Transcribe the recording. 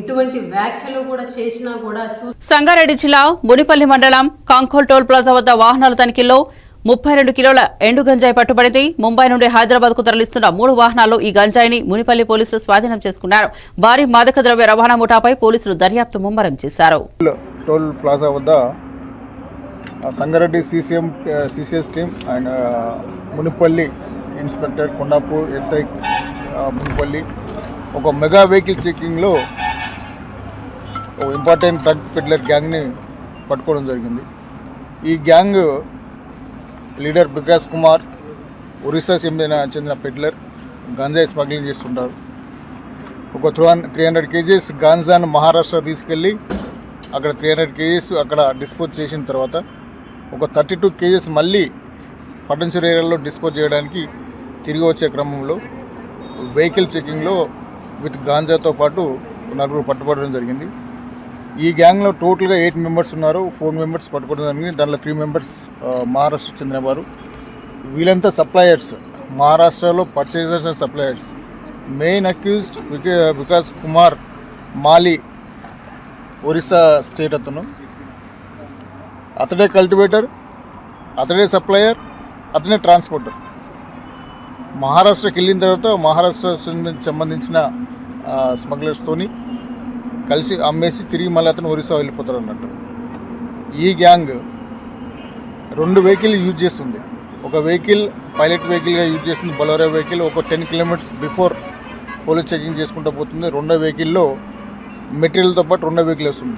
ఎటువంటి వ్యాఖ్యలు కూడా చేసినా కూడా సంగారెడ్డి జిల్లా మునిపల్లి మండలం కాంకోల్ టోల్ ప్లాజా వద్ద వాహనాల తనిఖీల్లో ముప్పై రెండు కిలోల ఎండు గంజాయి పట్టుబడింది. ముంబై నుండి హైదరాబాద్కు తరలిస్తున్న మూడు వాహనాల్లో ఈ గంజాయిని మునిపల్లి పోలీసులు స్వాధీనం చేసుకున్నారు. భారీ మాదక ద్రవ్య రవాణా ముఠాపై పోలీసులు దర్యాప్తు ముమ్మరం చేశారు. టోల్ ప్లాజా వద్ద Sangareddy CCM CCS team and Munipalli inspector Kondapur SI Munipalli ఒక మెగా వెహికల్ చెకింగ్లో ఒక ఇంపార్టెంట్ డ్రగ్ పెడ్లర్ గ్యాంగ్ని పట్టుకోవడం జరిగింది. ఈ గ్యాంగ్ లీడర్ వికాస్ కుమార్ ఒరిస్సా చెందిన చెందిన పెడ్లర్ గంజాయి స్మగ్లింగ్ చేస్తుంటారు. ఒక త్రీ త్రీ హండ్రెడ్ కేజీస్ గాంజాను మహారాష్ట్ర తీసుకెళ్ళి అక్కడ త్రీ హండ్రెడ్ కేజీస్ అక్కడ డిస్పోజ్ చేసిన తర్వాత ఒక థర్టీ టూ కేజీస్ మళ్ళీ పట్టంచూరు ఏరియాలో డిస్పోజ్ చేయడానికి తిరిగి వచ్చే క్రమంలో వెహికల్ చెకింగ్లో విత్ గాంజాతో పాటు నలుగురు పట్టుబడడం జరిగింది. ఈ గ్యాంగ్లో టోటల్గా ఎయిట్ మెంబర్స్ ఉన్నారు. ఫోర్ మెంబర్స్ పట్టుకోవడం జరిగింది దాంట్లో త్రీ మెంబర్స్ మహారాష్ట్ర చెందిన వారు వీళ్ళంతా సప్లయర్స్ మహారాష్ట్రలో purchasers and suppliers main accused Vikas Kumar Mali Orissa state అతను. అతడే కల్టివేటర్ అతడే సప్లయర్ అతనే ట్రాన్స్పోర్టర్ మహారాష్ట్రకి వెళ్ళిన తర్వాత మహారాష్ట్ర సంబంధించిన స్మగ్లర్స్తోని కలిసి అమ్మేసి తిరిగి మళ్ళీ అతను ఒరిస్సా వెళ్ళిపోతారు అన్నట్టు. ఈ గ్యాంగ్ రెండు వెహికల్ యూజ్ చేస్తుంది. ఒక వెహికల్ పైలట్ వెహికల్గా యూజ్ చేస్తుంది బలోరా వెహికల్. ఒక ten kilometres before police checking చేసుకుంటూ పోతుంది. రెండో వెహికల్లో మెటీరియల్తో పాటు రెండో వెహికల్ వస్తుంది